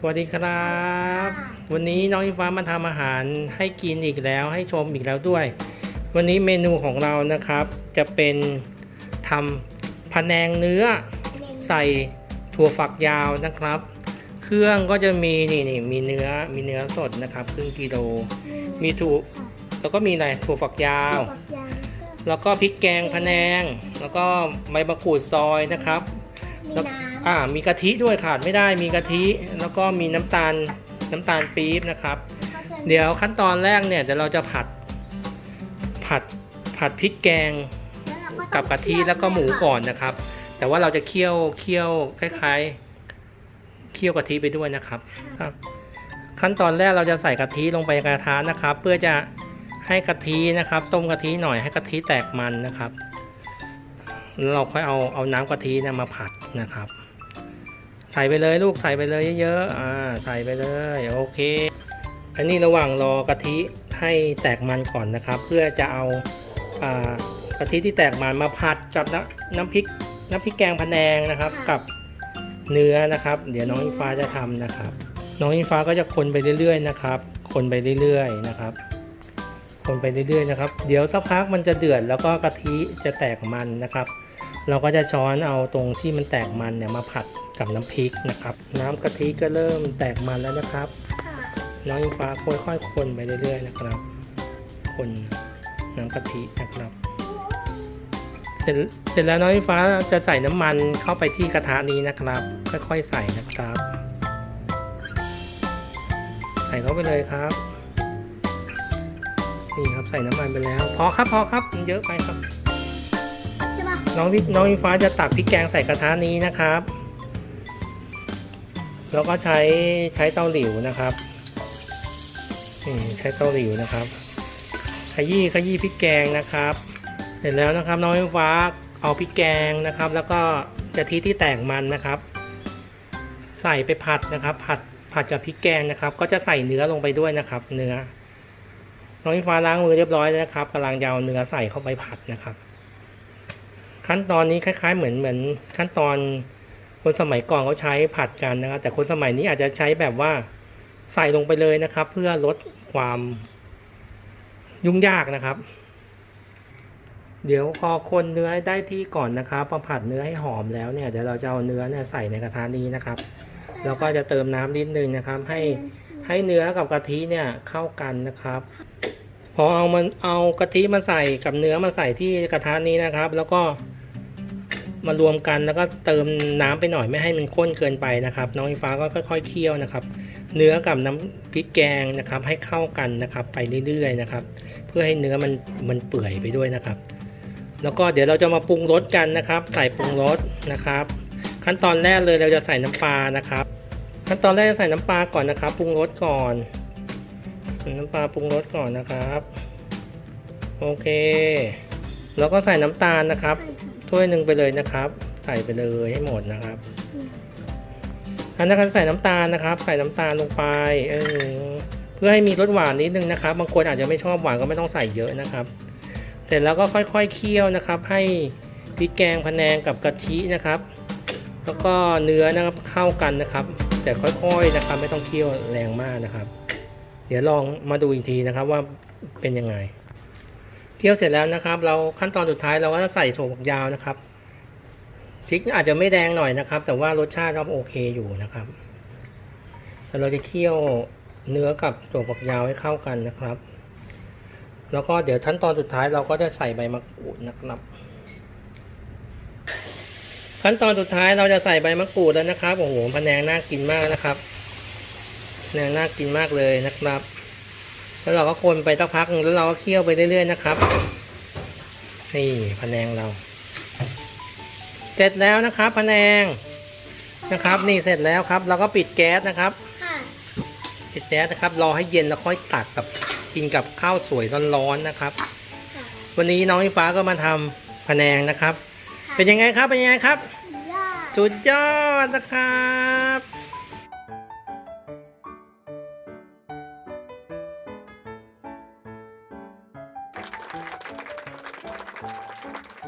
สวัสดีครับ วันนี้น้องอิงฟ้ามาทำอาหารให้กินอีกแล้วให้ชมอีกแล้วด้วย วันนี้เมนูของเรานะครับ จะเป็นทำพะแนงเนื้อใส่ถั่วฝักยาวนะครับ เครื่องก็จะมีนี่นี่มีเนื้อมีเนื้อสดนะครับครึ่งกิโลมีถั่วแล้วก็มีอะไรถั่วฝักยาวฝักยาวแล้วก็พริกแกงพะแนงแล้วก็ใบมะกรูดซอยนะครับมีแล้วน้ำ อ่ามีกะทิด้วยขาดไม่ได้มีกะทิแล้วก็มีน้ำตาลน้ำตาลปี๊บนะครับก็จะเดี๋ยวขั้นตอนแรกเนี่ยเดี๋ยวเราจะผัดผัดผัดพริกแกงแล้วเราต้องกับกะทิแล้วก็หมูก่อนนะครับ แต่ว่าเราจะเคี่ยวเคี่ยวคล้ายๆเคี่ยวกะทิไปด้วยนะครับครับ ขั้นตอนแรกเราจะใส่กะทิลงไปในกระทะนะครับ เพื่อจะให้กะทินะครับ ต้มกะทิหน่อยให้กะทิแตกมันนะครับแล้วเราค่อยเอาเอาน้ำกะทิเนะมาผัดนะครับใส่ไปเลยลูกใส่ไปเลยเยอะๆ อ่า ใส่ไปเลยโอเค อันนี้ระหว่างรอกะทิให้แตกมันก่อนนะครับ เพื่อจะเอาอ่ากะทิที่แตกมันมาผัดกับน้ำน้ำพริกน้ำพริกแกงพะแนงนะครับ กับเนื้อนะครับ เดี๋ยวน้องอิงฟ้าจะทำนะครับ น้องอิงฟ้าก็จะคนไปเรื่อยๆนะครับ คนไปเรื่อยๆนะครับ คนไปเรื่อยๆนะครับ เดี๋ยวสักพักมันจะเดือดแล้วก็กะทิจะแตกมันนะครับ เราก็จะช้อนเอาตรงที่มันแตกมันเนี่ยมาผัด กับน้ำพริกนะครับ น้ำกะทิก็เริ่มแตกมันแล้วนะครับค่ะน้องอิงฟ้าค่อยๆคนไปเรื่อยๆนะครับ คนน้ำกะทินะครับเสร็จเสร็จแล้วน้องอิงฟ้าจะใส่น้ำมันเข้าไปที่กระทะนี้นะครับ ค่อยๆใส่นะครับ ใส่เข้าไปเลยครับนี่ครับใส่น้ำมันไปแล้ว พอครับพอครับมันเยอะไปครับใช่ป่ะน้องพี่น้องอิงฟ้าจะตักพริกแกงใส่กระทะนี้นะครับ แล้วก็ใช้ใช้เตาหลิวนะครับใช้เตาหลิวนะครับ ขยี้ขยี้พริกแกงนะครับ เสร็จแล้วนะครับน้องอิงฟ้าเอาพริกแกงนะครับ แล้วก็กะทิที่แตกมันนะครับ ใส่ไปผัดนะครับ ผัดผัดกับพริกแกงนะครับ ก็จะใส่เนื้อลงไปด้วยนะครับ เนื้อ น้องอิงฟ้าล้างมือเรียบร้อยแล้วนะครับกำลังจะเอาเนื้อใส่เข้าไปผัดนะครับ ขั้นตอนนี้คล้าย ๆ เหมือนเหมือนขั้นตอน คนสมัยก่อนเขาใช้ผัดกันนะครับ แต่คนสมัยนี้อาจจะใช้แบบว่าใส่ลงไปเลยนะครับ เพื่อลดความยุ่งยากนะครับ เดี๋ยวพอคนเนื้อได้ที่ก่อนนะครับพอผัดเนื้อให้หอมแล้วเนี่ยเดี๋ยวเราจะเอาเนื้อเนี่ยใส่ในกระทะนี้นะครับแล้วก็จะเติมน้ำนิดนึงนะครับ ให้ให้เนื้อกับกะทิเนี่ยเข้ากันนะครับ พอเอามันเอากะทิมาใส่กับเนื้อมาใส่ที่กระทะนี้นะครับ แล้วก็ มารวมกันแล้วก็เติมน้ำไปหน่อยไม่ให้มันข้นเกินไปนะครับ น้องอิงฟ้าก็ค่อย ๆเคี่ยวนะครับ เนื้อกับน้ำพริกแกงนะครับ ให้เข้ากันนะครับ ไปเรื่อยๆนะครับ เพื่อให้เนื้อมันมันเปื่อยไปด้วยนะครับ แล้วก็เดี๋ยวเราจะมาปรุงรสกันนะครับ ใส่ปรุงรสนะครับ ขั้นตอนแรกเลยเราจะใส่น้ำปลานะครับ ขั้นตอนแรกจะใส่น้ำปลาก่อนนะครับ ปรุงรสก่อน น้ำปลาปรุงรสก่อนนะครับ โอเค แล้วก็ใส่น้ำตาลนะครับ ถ้วยหนึ่งไปเลยนะครับ ใส่ไปเลยให้หมดนะครับอันนั้นก็ใส่น้ำตาลนะครับ ใส่น้ำตาลลงไปเออเพื่อให้มีรสหวานนิดนึงนะครับ บางคนอาจจะไม่ชอบหวานก็ไม่ต้องใส่เยอะนะครับ เสร็จแล้วก็ค่อยๆเคี่ยวนะครับ ให้พริกแกงพะแนงกับกะทินะครับ แล้วก็เนื้อนะครับเข้ากันนะครับ แต่ค่อยๆนะครับ ไม่ต้องเคี่ยวแรงมากนะครับ เดี๋ยวลองมาดูอีกทีนะครับว่าเป็นยังไง เคี่ยวเสร็จแล้วนะครับ เราขั้นตอนสุดท้ายเราก็จะใส่ถั่วฝักยาวนะครับพริกอาจจะไม่แดงหน่อยนะครับ แต่ว่ารสชาติก็โอเคอยู่นะครับแล้วเราจะเคี่ยวเนื้อกับถั่วฝักยาวให้เข้ากันนะครับ แล้วก็เดี๋ยวขั้นตอนสุดท้ายเราก็จะใส่ใบมะกรูดนะครับ ขั้นตอนสุดท้ายเราจะใส่ใบมะกรูดแล้วนะครับโอ้โหพะแนงน่ากินมากนะครับแนงน่ากินมากเลยนะครับ แล้วเราก็คนไปสักพักหนึ่งแล้วเราก็เคี่ยวไปเรื่อยๆนะครับ นี่พะแนงเรา เสร็จแล้วนะครับพะแนงนะครับ นี่เสร็จแล้วครับ เราก็ปิดแก๊สนะครับค่ะปิดแก๊สนะครับ รอให้เย็นแล้วค่อยตักกับกินกับข้าวสวยร้อนๆนะครับค่ะวันนี้น้องอิงฟ้าก็มาทำพะแนงนะครับ เป็นยังไงครับเป็นยังไงครับยอดสุดยอดนะครับ